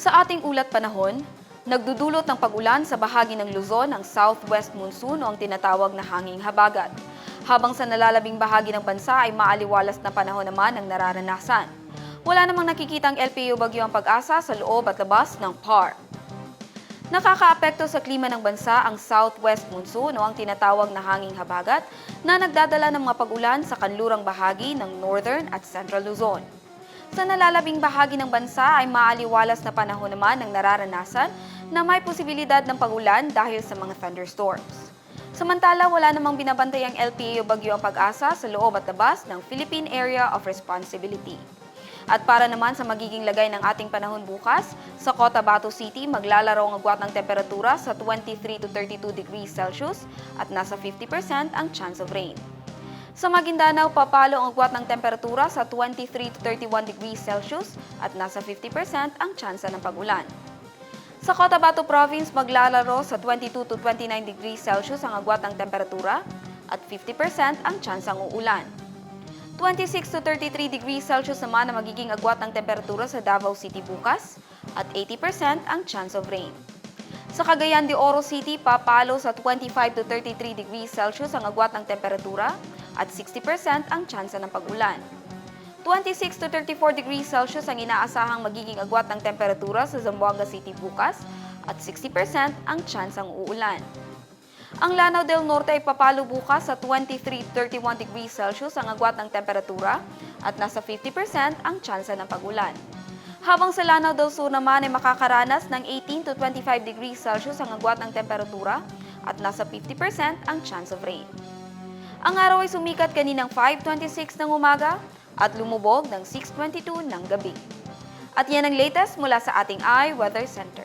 Sa ating ulat panahon, nagdudulot ng pag-ulan sa bahagi ng Luzon ang southwest monsoon o ang tinatawag na hanging habagat. Habang sa nalalabing bahagi ng bansa ay maaliwalas na panahon naman ang nararanasan. Wala namang nakikitang LPU bagyo ang pag-asa sa loob at labas ng PAR. Nakakaapekto sa klima ng bansa ang southwest monsoon o ang tinatawag na hanging habagat na nagdadala ng mga pag-ulan sa kanlurang bahagi ng northern at central Luzon. Sa nalalabing bahagi ng bansa ay maaliwalas na panahon naman ang nararanasan na may posibilidad ng pag-ulan dahil sa mga thunderstorms. Samantala, wala namang binabantay ang LPA o bagyo ang pag-asa sa loob at labas ng Philippine Area of Responsibility. At para naman sa magiging lagay ng ating panahon bukas, sa Cotabato City maglalaro ang agwat ng temperatura sa 23 to 32 degrees Celsius at nasa 50% ang chance of rain. Sa Maguindanao, papalo ang agwat ng temperatura sa 23 to 31 degrees Celsius at nasa 50% ang tsansa ng pag-ulan. Sa Cotabato Province, maglalaro sa 22 to 29 degrees Celsius ang agwat ng temperatura at 50% ang tsansang uulan. 26 to 33 degrees Celsius naman ang magiging agwat ng temperatura sa Davao City bukas at 80% ang chance of rain. Sa Cagayan de Oro City, papalo sa 25 to 33 degrees Celsius ang agwat ng temperatura at 60% ang tsansa ng pag-ulan. 26 to 34 degrees Celsius ang inaasahang magiging agwat ng temperatura sa Zamboanga City bukas at 60% ang tsansang uulan. Ang Lanao del Norte ay papalo bukas sa 23-31 degrees Celsius ang agwat ng temperatura at nasa 50% ang tsansa ng pag-ulan. Habang sa Lanao del Sur naman ay makakaranas ng 18 to 25 degrees Celsius ang agwat ng temperatura at nasa 50% ang chance of rain. Ang araw ay sumikat kaninang 5.26 ng umaga at lumubog ng 6.22 ng gabi. At yan ang latest mula sa ating iWeather Center.